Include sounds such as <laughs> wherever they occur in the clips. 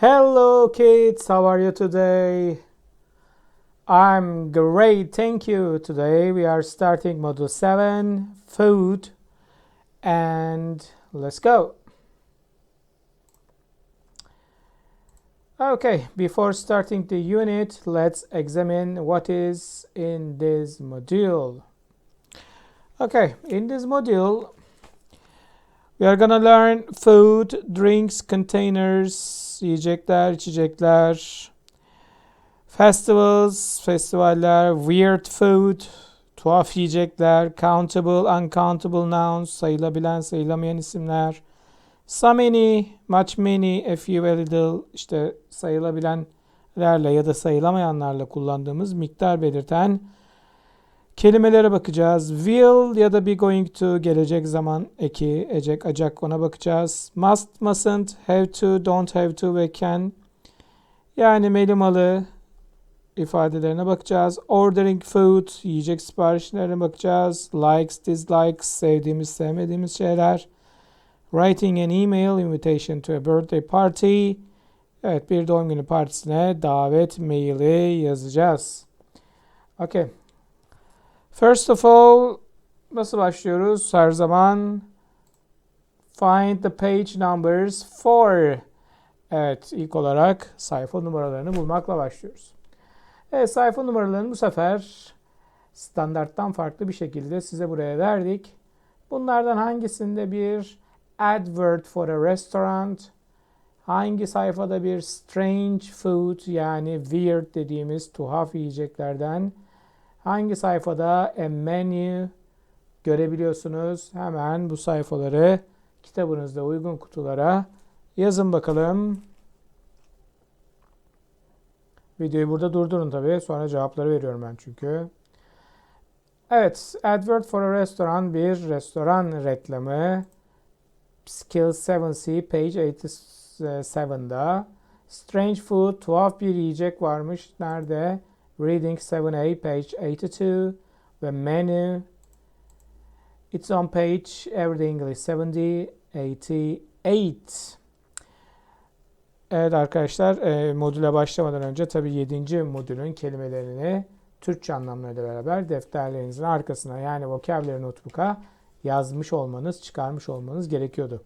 Hello kids, how are you today? I'm great, thank you. Today we are starting module 7, food, and let's go. Okay, before starting the unit, let's examine what is in this module. Okay, in this module, we are gonna learn food, drinks, containers, yiyecekler, içecekler, festivals, festivaller, weird food, tuhaf yiyecekler, countable, uncountable nouns, sayılabilen, sayılamayan isimler, some many, much many, a few, a little, işte sayılabilenlerle ya da sayılamayanlarla kullandığımız miktar belirten Kelimelere bakacağız. Will ya da be going to gelecek zaman eki, ecek, acak ona bakacağız. Must, mustn't, have to, don't have to ve can yani melimalı ifadelerine bakacağız. Ordering food, yiyecek siparişlerine bakacağız. Likes, dislikes, sevdiğimiz, sevmediğimiz şeyler. Writing an email, invitation to a birthday party. Evet, bir doğum günü partisine davet maili yazacağız. Okay. First of all, nasıl başlıyoruz? Her zaman find the page numbers for. Evet, ilk olarak sayfa numaralarını bulmakla başlıyoruz. Evet, sayfa numaralarını bu sefer standarttan farklı bir şekilde size buraya verdik. Bunlardan hangisinde bir advert for a restaurant, hangi sayfada bir strange food yani weird dediğimiz tuhaf yiyeceklerden Hangi sayfada a menu görebiliyorsunuz? Hemen bu sayfaları kitabınızda uygun kutulara yazın bakalım. Videoyu burada durdurun tabii. Sonra cevapları veriyorum ben çünkü. Evet, Advert for a Restaurant bir restoran reklamı. Skills 7C page 87'da. Strange Food, tuhaf bir yiyecek varmış. Nerede? Reading 7a, page 82. The menu. It's on page Everything English 70, 88. Evet arkadaşlar e, modüle başlamadan önce tabi 7. modülün kelimelerini Türkçe anlamlarıyla beraber defterlerinizin arkasına yani vocabulary notebook'a yazmış olmanız, çıkarmış olmanız gerekiyordu.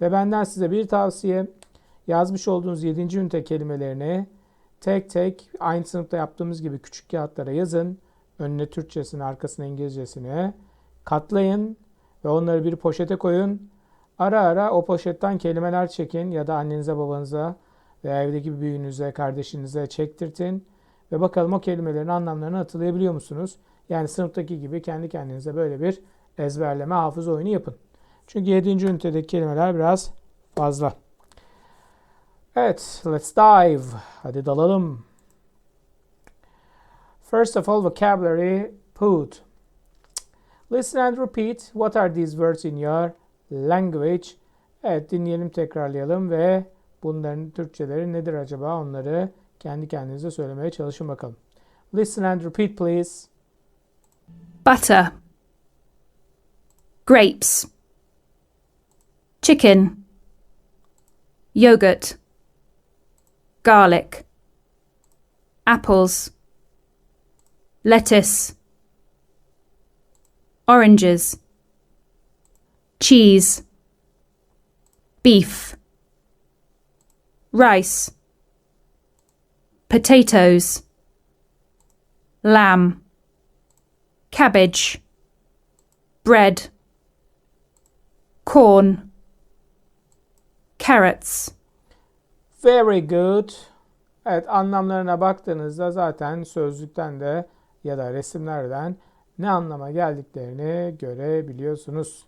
Ve benden size bir tavsiye yazmış olduğunuz 7. ünite kelimelerini Tek tek aynı sınıfta yaptığımız gibi küçük kağıtlara yazın. Önüne Türkçesini, arkasına İngilizcesini katlayın ve onları bir poşete koyun. Ara ara o poşetten kelimeler çekin ya da annenize, babanıza veya evdeki büyüğünüze, kardeşinize çektirtin. Ve bakalım o kelimelerin anlamlarını hatırlayabiliyor musunuz? Yani sınıftaki gibi kendi kendinize böyle bir ezberleme hafız oyunu yapın. Çünkü 7. ünitedeki kelimeler biraz fazla. Evet, let's dive. Hadi dalalım. First of all, vocabulary, put. Listen and repeat. What are these words in your language? Evet, dinleyelim, tekrarlayalım ve bunların Türkçeleri nedir acaba? Onları kendi kendinize söylemeye çalışın bakalım. Listen and repeat, please. butter, grapes, chicken, yogurt, garlic, apples, lettuce, oranges, cheese, beef, rice, potatoes, lamb, cabbage, bread, corn, carrots. Very good. Evet anlamlarına baktığınızda zaten sözlükten de ya da resimlerden ne anlama geldiklerini görebiliyorsunuz.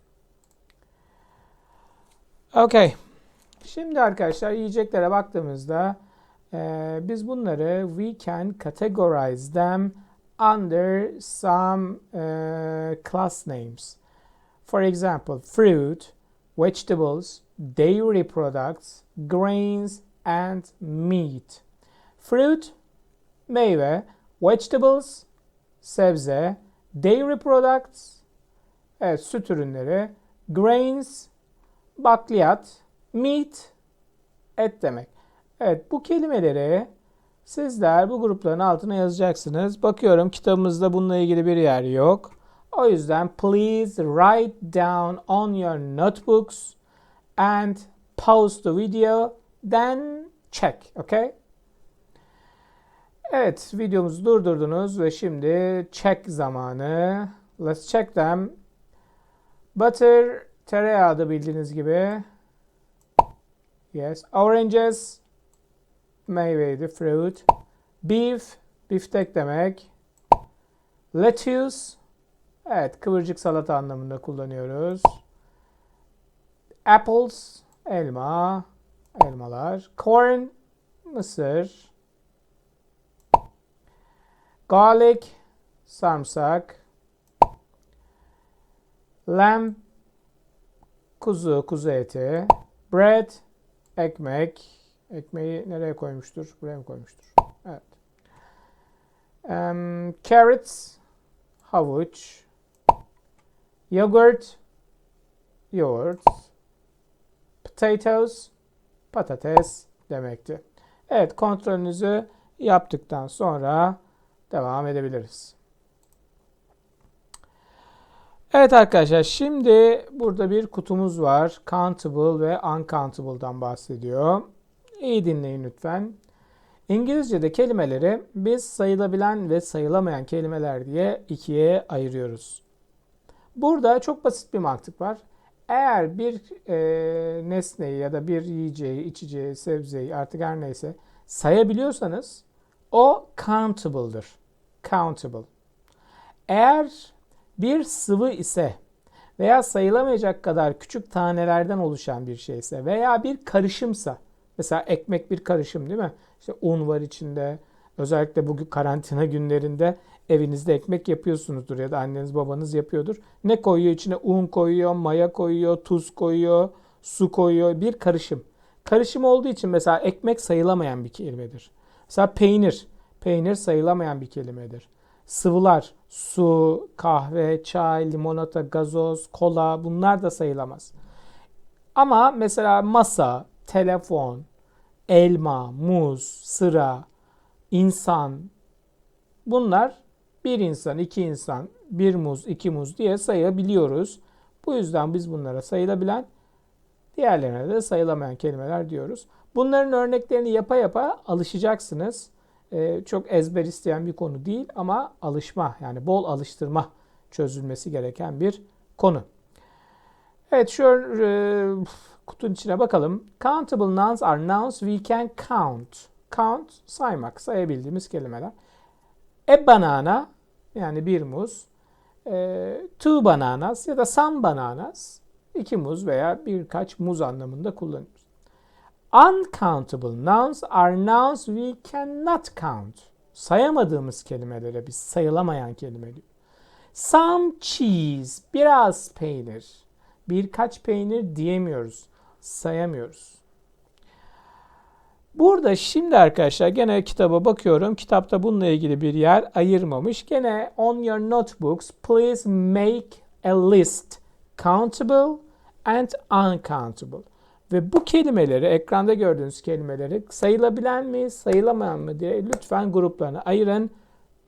Okay. Şimdi arkadaşlar yiyeceklere baktığımızda e, biz bunları we can categorize them under some uh, class names. For example, fruit, vegetables, dairy products, grains, and meat. Fruit, meyve, vegetables, sebze, dairy products, evet süt ürünleri, grains, bakliyat, meat, et demek. Evet bu kelimeleri sizler bu grupların altına yazacaksınız. Bakıyorum kitabımızda bununla ilgili bir yer yok. O yüzden please write down on your notebooks and pause the video then check. Okay? Evet, videomuzu durdurdunuz ve şimdi check zamanı. Let's check them. Butter, tereyağı da bildiğiniz gibi. Yes. Oranges, meyveydi, fruit. Beef, biftek demek. Lettuce, evet kıvırcık salata anlamında kullanıyoruz. Apples, elma, elmalar. Corn, mısır. Garlic, sarımsak. Lamb, kuzu, kuzu eti. Bread, ekmek. Ekmeği nereye koymuştur? Buraya mı koymuştur? Evet. Em, carrots, havuç. Yogurt, yoğurt. Potatoes, patates demekti. Evet, kontrolünüzü yaptıktan sonra devam edebiliriz. Evet arkadaşlar şimdi burada bir kutumuz var. Countable ve uncountable'dan bahsediyor. İyi dinleyin lütfen. İngilizce'de kelimeleri biz sayılabilen ve sayılamayan kelimeler diye ikiye ayırıyoruz. Burada çok basit bir mantık var. Eğer bir e, nesneyi ya da bir yiyeceği, içeceği, sebzeyi artık her neyse sayabiliyorsanız o countable'dır. Countable. Eğer bir sıvı ise veya sayılamayacak kadar küçük tanelerden oluşan bir şeyse veya bir karışımsa mesela ekmek bir karışım değil mi? İşte un var içinde. Özellikle bugün karantina günlerinde evinizde ekmek yapıyorsunuzdur ya da anneniz babanız yapıyordur. Ne koyuyor içine? Un koyuyor, maya koyuyor, tuz koyuyor, su koyuyor. Bir karışım. Karışım olduğu için mesela ekmek sayılamayan bir kelimedir. Mesela peynir. Peynir sayılamayan bir kelimedir. Sıvılar, su, kahve, çay, limonata, gazoz, kola bunlar da sayılamaz. Ama mesela masa, telefon, elma, muz, sıra, insan bunlar bir insan, iki insan, bir muz, iki muz diye sayabiliyoruz. Bu yüzden biz bunlara sayılabilen, diğerlerine de sayılamayan kelimeler diyoruz. Bunların örneklerini yapa yapa alışacaksınız. Ee, çok ezber isteyen bir konu değil ama alışma yani bol alıştırma çözülmesi gereken bir konu. Evet şu e, kutunun içine bakalım. Countable nouns are nouns we can count. Count saymak, sayabildiğimiz kelimeler. A banana yani bir muz. E, two bananas ya da some bananas iki muz veya birkaç muz anlamında kullanıyoruz. Uncountable nouns are nouns we cannot count. Sayamadığımız kelimelere biz sayılamayan kelime diyor. Some cheese, biraz peynir. Birkaç peynir diyemiyoruz, sayamıyoruz. Burada şimdi arkadaşlar gene kitaba bakıyorum. Kitapta bununla ilgili bir yer ayırmamış. Gene on your notebooks please make a list countable and uncountable. Ve bu kelimeleri, ekranda gördüğünüz kelimeleri sayılabilen mi, sayılamayan mı diye lütfen gruplarına ayırın.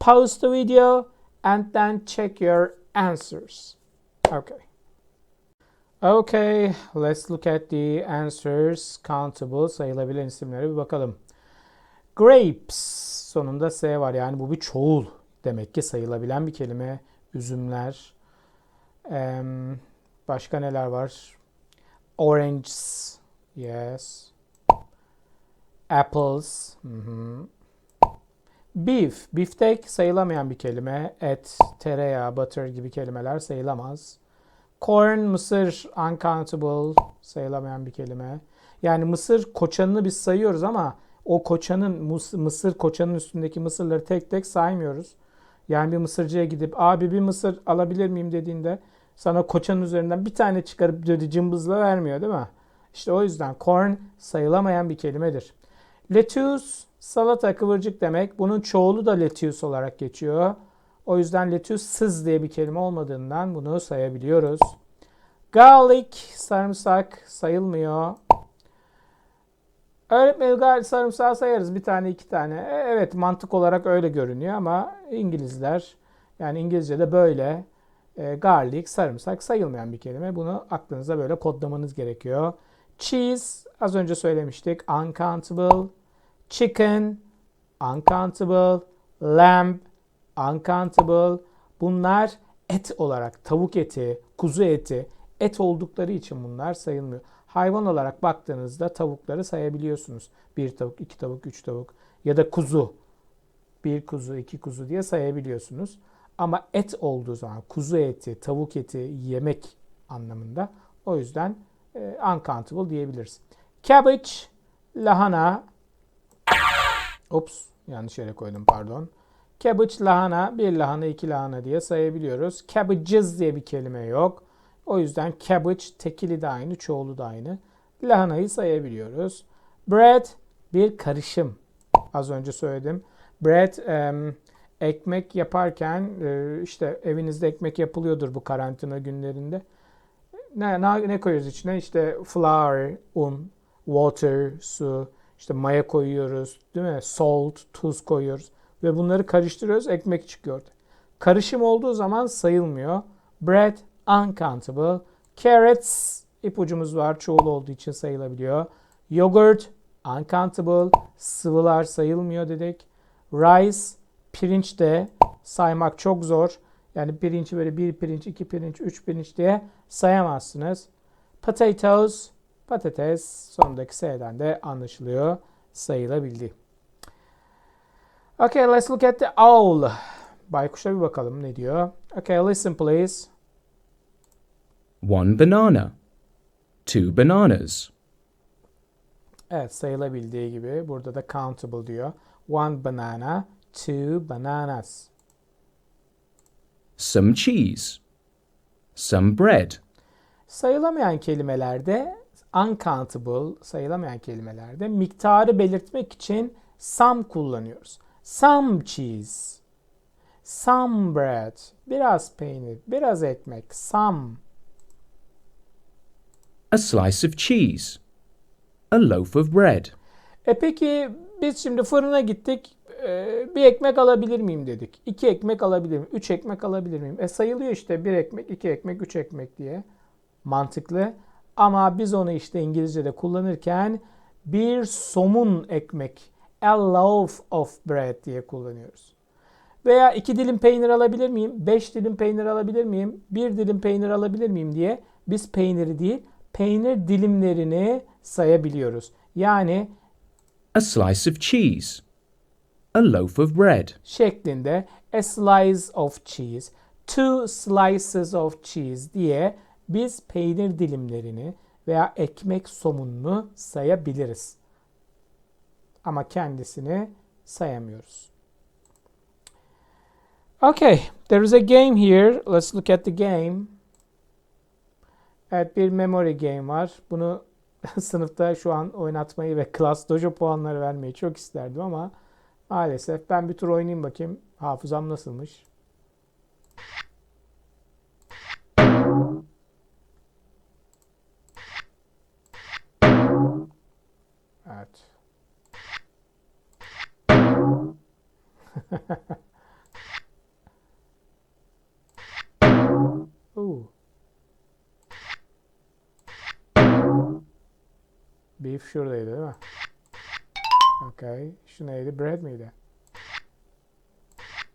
Pause the video and then check your answers. Okay. Okay, let's look at the answers. Countable, sayılabilen isimlere bir bakalım. Grapes, sonunda S var yani bu bir çoğul. Demek ki sayılabilen bir kelime. Üzümler. Em, başka neler var? Oranges, yes. Apples, hı hı. Beef, biftek sayılamayan bir kelime. Et, tereyağı, butter gibi kelimeler sayılamaz. Corn, mısır, uncountable sayılamayan bir kelime. Yani mısır koçanını biz sayıyoruz ama o koçanın mısır koçanın üstündeki mısırları tek tek saymıyoruz. Yani bir mısırcıya gidip abi bir mısır alabilir miyim dediğinde sana koçanın üzerinden bir tane çıkarıp dedi cımbızla vermiyor değil mi? İşte o yüzden corn sayılamayan bir kelimedir. Lettuce salata kıvırcık demek. Bunun çoğulu da lettuce olarak geçiyor. O yüzden lettuce'sız diye bir kelime olmadığından bunu sayabiliyoruz. Garlic sarımsak sayılmıyor. Öğretmenim gayet sarımsağı sayarız bir tane iki tane. E, Evet mantık olarak öyle görünüyor ama İngilizler yani İngilizce'de böyle e, garlic sarımsak sayılmayan bir kelime. Bunu aklınıza böyle kodlamanız gerekiyor. Cheese az önce söylemiştik uncountable. Chicken uncountable. Lamb uncountable. Bunlar et olarak tavuk eti, kuzu eti et oldukları için bunlar sayılmıyor. Hayvan olarak baktığınızda tavukları sayabiliyorsunuz. Bir tavuk, iki tavuk, üç tavuk ya da kuzu. Bir kuzu, iki kuzu diye sayabiliyorsunuz. Ama et olduğu zaman kuzu eti, tavuk eti yemek anlamında. O yüzden e, uncountable diyebiliriz. Cabbage, lahana. Ops, yanlış yere koydum pardon. Cabbage, lahana, bir lahana, iki lahana diye sayabiliyoruz. Cabbages diye bir kelime yok. O yüzden cabbage tekili de aynı, çoğulu da aynı. Lahanayı sayabiliyoruz. Bread bir karışım. Az önce söyledim. Bread em, ekmek yaparken e, işte evinizde ekmek yapılıyordur bu karantina günlerinde. Ne, ne, ne koyuyoruz içine? İşte flour, un, water, su, işte maya koyuyoruz, değil mi? Salt, tuz koyuyoruz ve bunları karıştırıyoruz, ekmek çıkıyor. Karışım olduğu zaman sayılmıyor. Bread uncountable. Carrots ipucumuz var. Çoğul olduğu için sayılabiliyor. Yogurt uncountable. Sıvılar sayılmıyor dedik. Rice pirinç de saymak çok zor. Yani pirinci böyle bir pirinç, iki pirinç, üç pirinç diye sayamazsınız. Potatoes patates sondaki S'den de anlaşılıyor. Sayılabildi. Okay, let's look at the owl. Baykuş'a bir bakalım ne diyor. Okay, listen please. One banana. Two bananas. Evet sayılabildiği gibi burada da countable diyor. One banana, two bananas. Some cheese. Some bread. Sayılamayan kelimelerde uncountable sayılamayan kelimelerde miktarı belirtmek için some kullanıyoruz. Some cheese, some bread, biraz peynir, biraz ekmek, some. A slice of cheese. A loaf of bread. E peki biz şimdi fırına gittik. e, Bir ekmek alabilir miyim dedik. İki ekmek alabilir miyim? Üç ekmek alabilir miyim? E sayılıyor işte bir ekmek, iki ekmek, üç ekmek diye. Mantıklı. Ama biz onu işte İngilizce'de kullanırken bir somun ekmek, a loaf of bread diye kullanıyoruz. Veya iki dilim peynir alabilir miyim? Beş dilim peynir alabilir miyim? Bir dilim peynir alabilir miyim diye biz peyniri değil, peynir dilimlerini sayabiliyoruz. Yani A slice of cheese. A loaf of bread. şeklinde a slice of cheese, two slices of cheese diye biz peynir dilimlerini veya ekmek somununu sayabiliriz. Ama kendisini sayamıyoruz. Okay, there is a game here. Let's look at the game. Evet bir memory game var. Bunu <laughs> sınıfta şu an oynatmayı ve class dojo puanları vermeyi çok isterdim ama maalesef ben bir tur oynayayım bakayım hafızam nasılmış. <laughs> Ooh. Beef şuradaydı değil mi? Okay. Şu neydi? Bread miydi?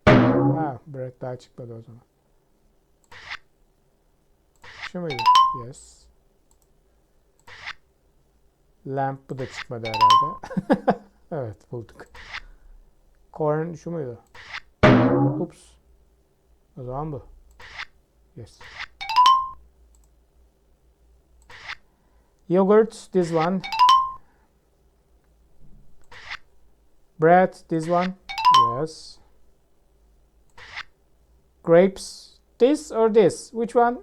Ha, bread daha çıkmadı o zaman. Şu muydu? Yes. Lamp bu da çıkmadı herhalde. <laughs> evet bulduk. Corn şu muydu? Ups. O zaman bu. Yes. Yogurt, this one. Bread, this one. Yes. Grapes, this or this? Which one?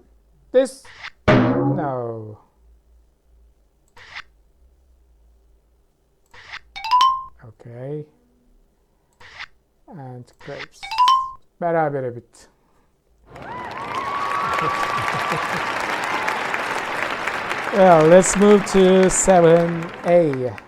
This? No. Okay. And grapes. Berabere bitti. <laughs> well, let's move to 7A.